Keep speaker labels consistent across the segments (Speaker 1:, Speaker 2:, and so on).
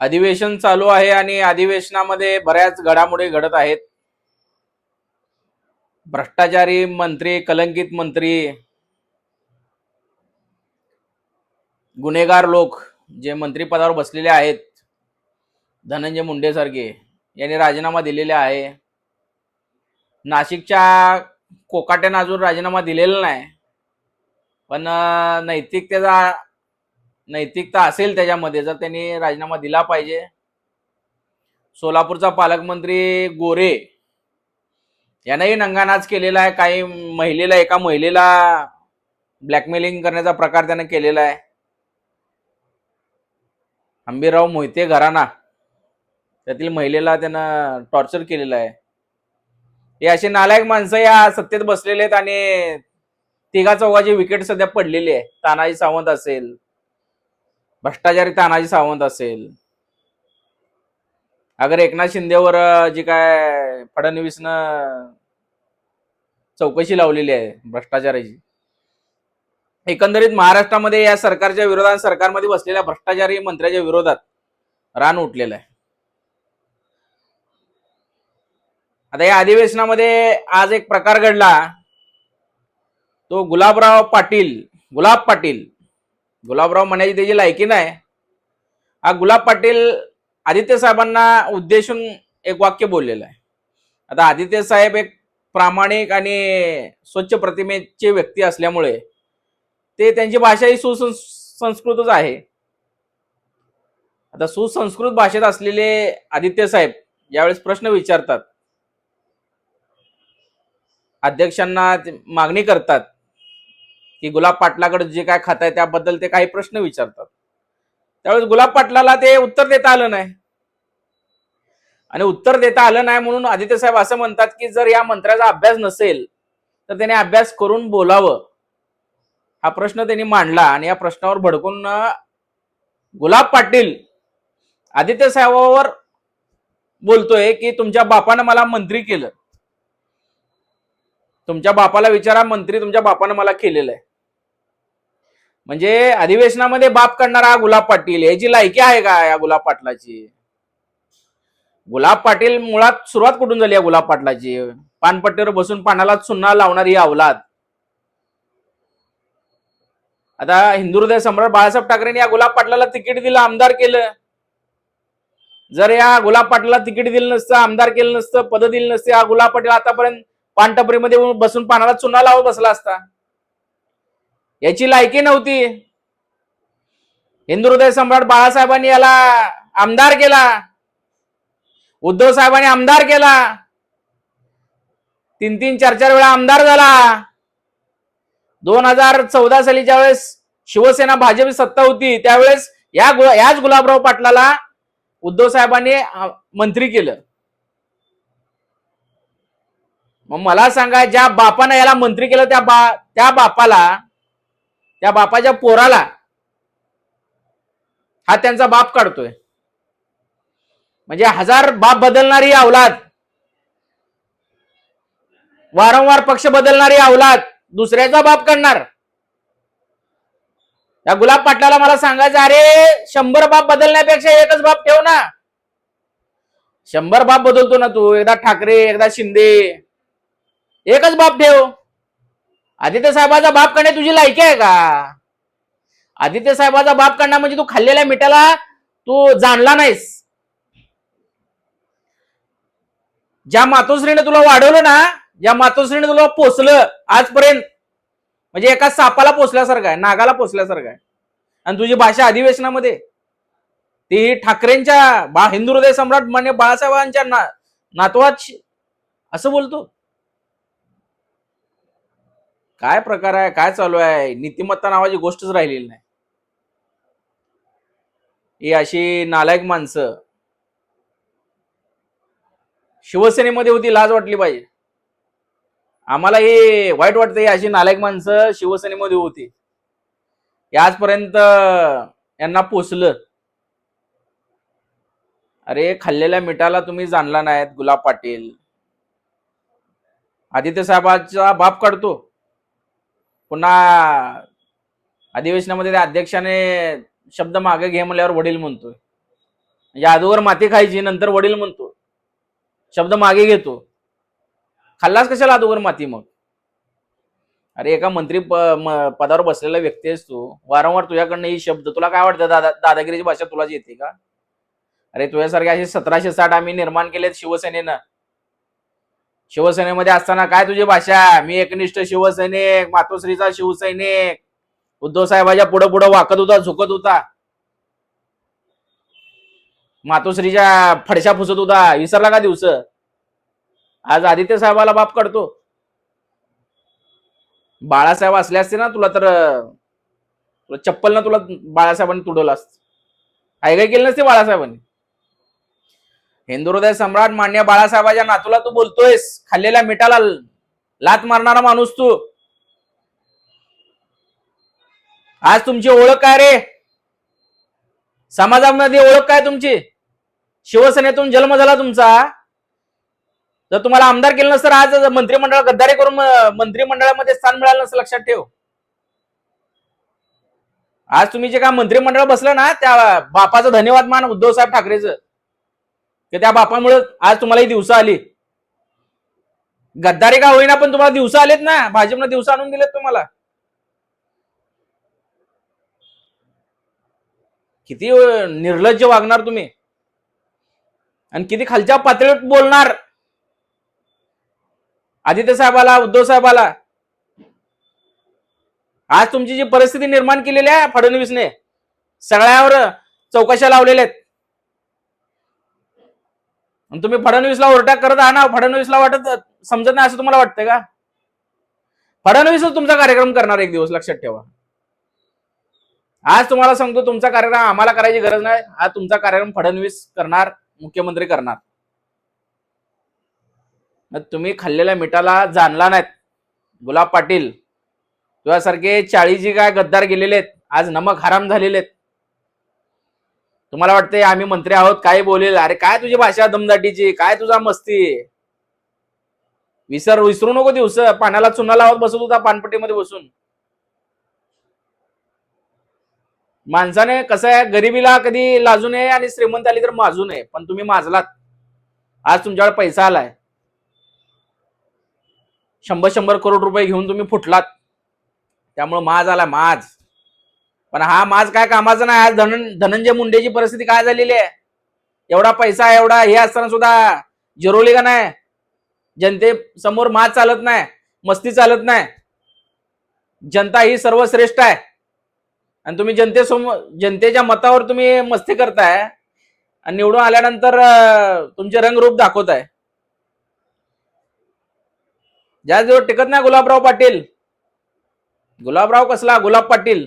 Speaker 1: अधिवेशन चालू आहे आणि अधिवेशनामध्ये बऱ्याच घडामोडी घडत आहेत. भ्रष्टाचारी मंत्री कलंकित मंत्री गुन्हेगार लोक जे मंत्रिपदावर बसलेले आहेत धनंजय मुंडे सारखे यांनी राजीनामा दिलेला आहे. नाशिकच्या कोकाट्यानं अजून राजीनामा दिलेला नाही. पण नैतिकतेचा नैतिकता असेल त्याच्यामध्ये जर त्यांनी राजीनामा दिला पाहिजे. सोलापूरचा पालकमंत्री गोरे यानंही नंगानाच केलेला आहे. काही महिलेला एका महिलेला ब्लॅकमेलिंग करण्याचा प्रकार त्यानं केलेला आहे. अंबीराव मोहिते घराणा त्यातील महिलेला त्यानं टॉर्चर केलेलं आहे. हे असे नालायक माणसं या सत्तेत बसलेले आहेत आणि तिघा चौघाची विकेट सध्या पडलेली आहे. तानाजी सावंत असेल भ्रष्टाचारी तानाजी सावंत असेल. अगर एकनाथ शिंदेवर जी काय फडणवीसनं चौकशी लावलेली आहे भ्रष्टाचाराची एकंदरीत महाराष्ट्रामध्ये या सरकारच्या विरोधात सरकारमध्ये बसलेल्या भ्रष्टाचारी मंत्र्याच्या विरोधात रान उठलेलं आहे. आता या अधिवेशनामध्ये आज एक प्रकार घडला. तो गुलाबराव पाटील गुलाब पाटील गुलाबराव म्हणायची त्याची लायकी नाही. हा गुलाब पाटील आदित्य साहेबांना उद्देशून एक वाक्य बोललेलं आहे. आता आदित्य साहेब एक प्रामाणिक आणि स्वच्छ प्रतिमेचे व्यक्ती असल्यामुळे ते त्यांची भाषा ही सुसंस्कृतच आहे. आता सुसंस्कृत भाषेत असलेले आदित्य साहेब यावेळेस प्रश्न विचारतात. अध्यक्षांना मागणी करतात. की गुलाब पाटलाकडे जे काय खात आहे त्याबद्दल ते काही प्रश्न विचारतात. त्यावेळेस गुलाब पाटलाला ते उत्तर देता आलं नाही. आणि उत्तर देता आलं नाही म्हणून आदित्य साहेब असं म्हणतात की जर या मंत्र्याचा अभ्यास नसेल तर त्याने अभ्यास करून बोलावं. हा प्रश्न त्यांनी मांडला आणि या प्रश्नावर भडकून गुलाब पाटील आदित्य साहेबावर बोलतोय की तुमच्या बापानं मला मंत्री केलं. तुमच्या बापाला विचारा मंत्री तुमच्या बापानं मला केलेलं आहे. म्हणजे अधिवेशनामध्ये बाप करणारा हा गुलाब पाटील याची लायकी आहे का या गुलाब पाटलाची? गुलाब पाटील मुळात सुरुवात कुठून झाली या गुलाब पाटलाची? पानपट्टीवर बसून पानाला चुन्ना लावणारी अवलाद. आता हिंदू हृदय सम्राट बाळासाहेब ठाकरेंनी या गुलाब पाटलाला तिकीट दिलं आमदार केलं. जर या गुलाब पाटलाला तिकीट दिलं नसतं आमदार केलं नसतं पद दिलं नसते हा गुलाब पाटील आतापर्यंत पानटपरीमध्ये बसून पानाला चुना लावत बसला असता. याची लायकी नव्हती. हिंदू हृदय सम्राट बाळासाहेबांनी याला आमदार केला. उद्धव साहेबांनी आमदार केला. तीन तीन चार चार वेळा आमदार झाला. दोन हजार चौदा साली ज्यावेळेस शिवसेना भाजप सत्ता होती त्यावेळेस या गु- याच गुलाबराव पाटलाला उद्धव साहेबांनी मंत्री केलं. मग मला सांगा ज्या बापानं याला मंत्री केलं त्या बा त्या बापाला त्या बापाच्या पोराला हा त्यांचा बाप काढतोय. म्हणजे हजार बाप बदलणारी अवलाद वारंवार पक्ष बदलणारी अवलाद दुसऱ्याचा बाप करणार. त्या गुलाब पाटलाला मला सांगायचं अरे शंभर बाप बदलण्यापेक्षा एकच बाप ठेव ना. शंभर बाप बदलतो ना तू एकदा ठाकरे एकदा शिंदे एकच बाप ठेव. आदित्य साहेबाचा बाप करणे तुझी लायकी आहे का? आदित्य साहेबाचा बाप करणं म्हणजे तू खाल्लेल्या मिठाला तू जाणला नाहीस. ज्या मातोश्रीने तुला वाढवलं ना ज्या मातोश्रीने तुला पोचलं आजपर्यंत म्हणजे एका सापाला पोचल्यासारखं आहे नागाला पोचल्यासारखं आहे. आणि तुझी भाषा अधिवेशनामध्ये ती ठाकरेंच्या बा हिंदू हृदय सम्राट मान्य बाळासाहेबांच्या ना नातवात असं बोलतो. काय प्रकार आहे? काय चालू आहे? नीतिमत्ता नावाची गोष्टच राहिलेली नाही. ही अशी नालायक माणसं. शिवसेनेमध्ये होती लाज वाटली पाहिजे. आम्हाला हे वाईट वाटतं ही अशी नालायक माणसं शिवसेनेमध्ये होती. आजपर्यंत यांना पोचलं अरे खाल्लेल्या मिठाला तुम्ही जाणला नाहीत गुलाब पाटील. आदित्य साहेबांचा बाप काढतो. पुन्हा अधिवेशनामध्ये त्या अध्यक्षाने शब्द मागे घे म्हणल्यावर वडील म्हणतोय. म्हणजे अगोदर माती खायची नंतर वडील म्हणतो शब्द मागे घेतो. खाल्लास कशाला अगोदर माती मग? अरे एका मंत्री प- पदावर बसलेला व्यक्ती आहेस तू. वारंवार तुझ्याकडनं ही शब्द तुला काय वाटतं? दादा दादागिरीची भाषा तुलाच येते का? अरे तुझ्यासारखे असे सतराशे साठ आम्ही निर्माण केलेत शिवसेनेनं. शिवसेनेमध्ये असताना काय तुझी भाषा? मी एकनिष्ठ शिवसैनिक मातोश्रीचा शिवसैनिक. उद्धव साहेबाच्या पुढे पुढे वाकत होता झुकत होता. मातोश्रीच्या फडशा फुसत होता. विसरला का दिवस? आज आदित्य साहेबाला बाप काढतो बाळासाहेब असले असते ना तुला तर तुला चप्पल ना तुला बाळासाहेबांनी तुडवलं असत. काय काय केलं नसते बाळासाहेबांनी. हिंदुहृदय सम्राट मान्य बाळासाहेबाच्या नातूला तू बोलतोयस. खाल्लेल्या मिठाला लात मारणारा माणूस तू. आज तुमची ओळख काय रे? समाजामध्ये ओळख काय तुमची? शिवसेनेतून जन्म झाला तुमचा. जर तुम्हाला आमदार केलं नसतं तर आज मंत्रिमंडळ गद्दारी करून मंत्रिमंडळामध्ये स्थान मिळालं नसतं लक्षात ठेव. आज तुम्ही जे काय मंत्रिमंडळ बसलं ना त्या बापाचं धन्यवाद मान उद्धव साहेब ठाकरेचं. की त्या बापामुळे आज तुम्हाला ही दिवस आली. गद्दारी का होईना पण तुम्हाला दिवस आलेत ना. भाजपनं दिवस आणून दिलेत तुम्हाला. किती निर्लज्ज वागणार तुम्ही. आणि किती खालच्या पातळीवर बोलणार. आदित्य साहेबाला उद्धव साहेबाला. आज तुमची जी परिस्थिती निर्माण केलेली आहे फडणवीसने सगळ्यावर चौकशा लावलेल्या आहेत. तुम्ही फडणवीसला ओरटा करत आहात ना फडणवीसला वाटत समजत नाही असं तुम्हाला वाटतंय का? फडणवीसच तुमचा कार्यक्रम करणार एक दिवस लक्षात ठेवा. आज तुम्हाला सांगतो तुमचा कार्यक्रम आम्हाला करायची गरज नाही. आज तुमचा कार्यक्रम फडणवीस करणार मुख्यमंत्री करणार. मग तुम्ही खाल्लेल्या मिठाला जाणला नाहीत. गुलाब पाटील तुझ्यासारखे चाळीस काय गद्दार गेलेले आहेत. आज नमक हराम झालेले आहेत. तुम्हाला वाटतंय आम्ही मंत्री आहोत काय बोलेल? अरे काय तुझी भाषा दमदाटीची? काय तुझा मस्ती? विसर विसरू नको दिवस. पाण्याला चुना लावत बसत होता पानपट्टीमध्ये बसून. माणसाने कसं आहे गरिबीला कधी लाजू नये आणि श्रीमंत आली तर माजू नये पण तुम्ही माजलात. आज तुमच्याकडे पैसा आलाय. शंभर शंभर करोड रुपये घेऊन तुम्ही फुटलात. त्यामुळे माज आला माज. पण हा माझ काय कामाचा नाही. आज धन धनंजय मुंडेची परिस्थिती काय झालेली आहे? एवढा पैसा एवढा हे असताना सुद्धा जिरवली का नाही? जनते समोर माज चालत नाही मस्ती चालत नाही. जनता ही सर्वश्रेष्ठ आहे. आणि तुम्ही जनतेसमोर जनतेच्या मतावर तुम्ही मस्ती करताय. आणि निवडून आल्यानंतर तुमचे रंगरूप दाखवताय ज्या जवळ टिकत नाही गुलाबराव पाटील. गुलाबराव कसला? गुलाब पाटील.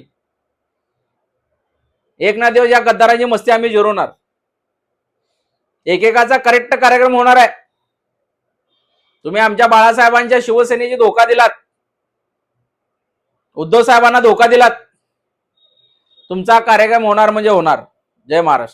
Speaker 1: एक ना दिवस या गद्दारांची मस्ती आम्ही जिरवणार. एकेकाचा करेक्ट कार्यक्रम होणार आहे. तुम्ही आमच्या बाळासाहेबांच्या शिवसेनेची धोका दिलात. उद्धव साहेबांना धोका दिलात. तुमचा कार्यक्रम होणार म्हणजे होणार. जय महाराष्ट्र.